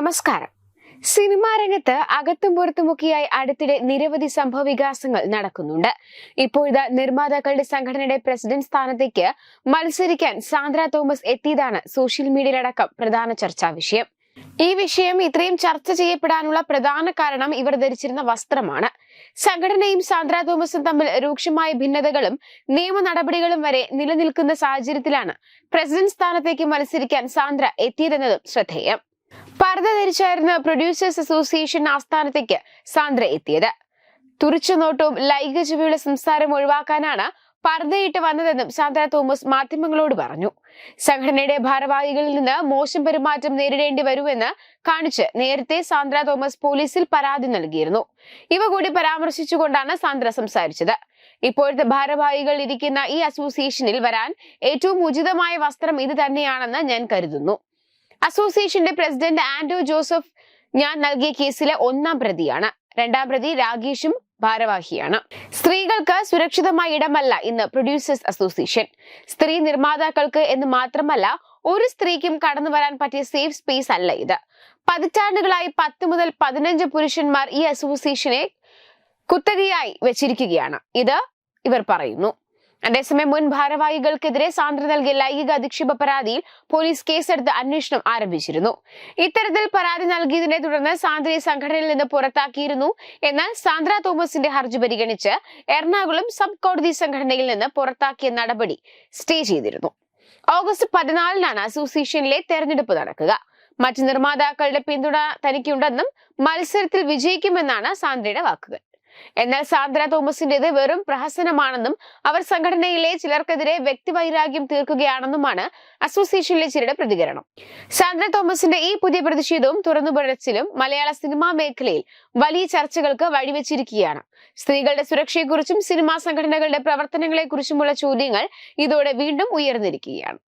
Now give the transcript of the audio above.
നമസ്കാരം. സിനിമാ രംഗത്ത് അകത്തും പുറത്തുമൊക്കെയായി അടുത്തിടെ നിരവധി സംഭവ വികാസങ്ങൾ നടക്കുന്നുണ്ട്. ഇപ്പോഴത്തെ നിർമ്മാതാക്കളുടെ സംഘടനയുടെ പ്രസിഡന്റ് സ്ഥാനത്തേക്ക് മത്സരിക്കാൻ സാന്ദ്ര തോമസ് എത്തിയതാണ് സോഷ്യൽ മീഡിയയിലടക്കം പ്രധാന ചർച്ചാ വിഷയം. ഈ വിഷയം ഇത്രയും ചർച്ച ചെയ്യപ്പെടാനുള്ള പ്രധാന കാരണം ഇവർ ധരിച്ചിരുന്ന വസ്ത്രമാണ്. സംഘടനയും സാന്ദ്ര തോമസും തമ്മിൽ രൂക്ഷമായ ഭിന്നതകളും നിയമ നടപടികളും വരെ നിലനിൽക്കുന്ന സാഹചര്യത്തിലാണ് പ്രസിഡന്റ് സ്ഥാനത്തേക്ക് മത്സരിക്കാൻ സാന്ദ്ര എത്തിയതെന്നതും ശ്രദ്ധേയം. പർദ്ദ ധരിച്ചായിരുന്നു പ്രൊഡ്യൂസേഴ്സ് അസോസിയേഷൻ ആസ്ഥാനത്തേക്ക് സാന്ദ്ര എത്തിയത്. തുറിച്ചുനോട്ടവും ലൈംഗിക ചുവയുള്ള സംസാരം ഒഴിവാക്കാനാണ് പർദ്ദയിട്ട് വന്നതെന്നും സാന്ദ്ര തോമസ് മാധ്യമങ്ങളോട് പറഞ്ഞു. സംഘടനയുടെ ഭാരവാഹികളിൽ നിന്ന് മോശം പെരുമാറ്റം നേരിടേണ്ടി വരുമെന്ന് കാണിച്ച് നേരത്തെ സാന്ദ്ര തോമസ് പോലീസിൽ പരാതി നൽകിയിരുന്നു. ഇവ കൂടി പരാമർശിച്ചുകൊണ്ടാണ് സാന്ദ്ര സംസാരിച്ചത്. ഇപ്പോഴത്തെ ഭാരവാഹികൾ ഇരിക്കുന്ന ഈ അസോസിയേഷനിൽ വരാൻ ഏറ്റവും ഉചിതമായ വസ്ത്രം ഇത് തന്നെയാണെന്ന് ഞാൻ കരുതുന്നു. അസോസിയേഷന്റെ പ്രസിഡന്റ് ആൻഡോ ജോസഫ് ഞാൻ നൽകിയ കേസിലെ ഒന്നാം പ്രതിയാണ്. രണ്ടാം പ്രതി രാഗേഷും ഭാരവാഹിയാണ്. സ്ത്രീകൾക്ക് സുരക്ഷിതമായ ഇടമല്ല ഇന്ന് പ്രൊഡ്യൂസേഴ്സ് അസോസിയേഷൻ സ്ത്രീ നിർമ്മാതാക്കൾക്ക് എന്ന് മാത്രമല്ല ഒരു സ്ത്രീക്കും കടന്നു വരാൻ പറ്റിയ സേഫ് സ്പേസ് അല്ല ഇത്. പതിറ്റാണ്ടുകളായി പത്ത് മുതൽ പതിനഞ്ച് പുരുഷന്മാർ ഈ അസോസിയേഷനെ കുത്തകയായി വെച്ചിരിക്കുകയാണ്. ഇത് ഇവർ പറയുന്നു. അതേസമയം മുൻ ഭാരവാഹികൾക്കെതിരെ സാന്ദ്ര നൽകിയ ലൈംഗിക അധിക്ഷേപ പരാതിയിൽ പോലീസ് കേസെടുത്ത് അന്വേഷണം ആരംഭിച്ചിരുന്നു. ഇത്തരത്തിൽ പരാതി നൽകിയതിനെ തുടർന്ന് സാന്ദ്രയെ സംഘടനയിൽ നിന്ന് പുറത്താക്കിയിരുന്നു. എന്നാൽ സാന്ദ്ര തോമസിന്റെ ഹർജി പരിഗണിച്ച് എറണാകുളം സബ് കോടതി സംഘടനയിൽ നിന്ന് പുറത്താക്കിയ നടപടി സ്റ്റേ ചെയ്തിരുന്നു. ഓഗസ്റ്റ് പതിനാലിനാണ് അസോസിയേഷനിലെ തെരഞ്ഞെടുപ്പ് നടക്കുക. മറ്റ് നിർമ്മാതാക്കളുടെ പിന്തുണ തനിക്കുണ്ടെന്നും മത്സരത്തിൽ വിജയിക്കുമെന്നാണ് സാന്ദ്രയുടെ വാക്കുകൾ. എന്നാൽ സാന്ദ്ര തോമസിന്റേത് വെറും പ്രഹസനമാണെന്നും അവർ സംഘടനയിലെ ചിലർക്കെതിരെ വ്യക്തിവൈരാഗ്യം തീർക്കുകയാണെന്നുമാണ് അസോസിയേഷനിലെ ചിലരുടെ പ്രതികരണം. സാന്ദ്ര തോമസിന്റെ ഈ പുതിയ പ്രതിഷേധവും തുറന്നുപടച്ചിലും മലയാള സിനിമാ മേഖലയിൽ വലിയ ചർച്ചകൾക്ക് വഴിവെച്ചിരിക്കുകയാണ്. സ്ത്രീകളുടെ സുരക്ഷയെക്കുറിച്ചും സിനിമാ സംഘടനകളുടെ പ്രവർത്തനങ്ങളെക്കുറിച്ചുമുള്ള ചോദ്യങ്ങൾ ഇതോടെ വീണ്ടും ഉയർന്നിരിക്കുകയാണ്.